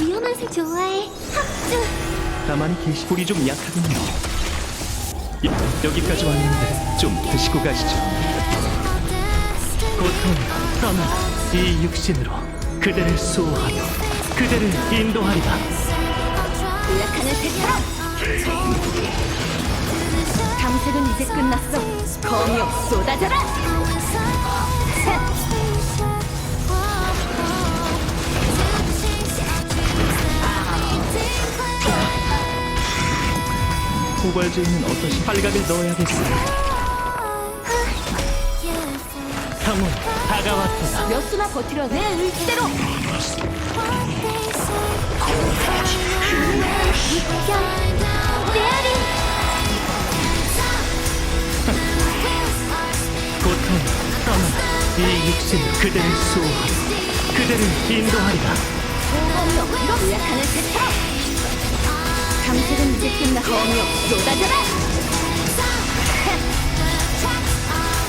위험한 색 좋아해. 합주. 다만 게시물이 좀 약하군요. 여- 여기까지 왔는데 좀 드시고 가시죠. 고통으로 떠나라 이 육신으로 그대를 수호하며 그대를 인도하리라. 도약하는 새처럼. 탐색은 이제 끝났어. 검역 쏟아져라. 후발주의는 어떠신 팔각을 넣어야겠어요. 상문 다가왔도다. 몇 수나 버티려 내 의지대로. 메아리. 고통으로 떠나라 이 육신으로 그대를 수호하며 그대를 인도하리라. 검역 도약하는 새처 럼. 탐색은 이제. 검역 쏟아져라.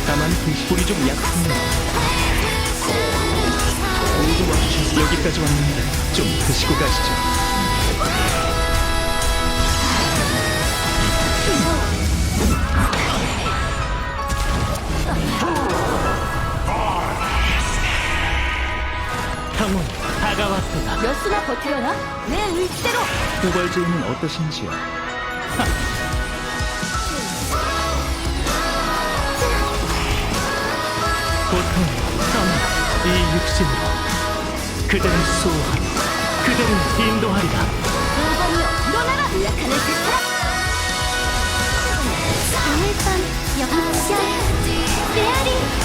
다만 게시물이 좀 약하군요. 모두 와주셔서 여기까지 왔는데 좀 드시고 가시죠. 다가왔도다. 몇 수나 버티려나? 내 의지대로. 후발주의는 어떠신지요? 고통으로 떠나라 이 육신으로 그대를 수호하며 그대를 인도하리라. 공범력 일어나라. 도약하는 새처럼. 오늘 밤 영웅샷 메아리.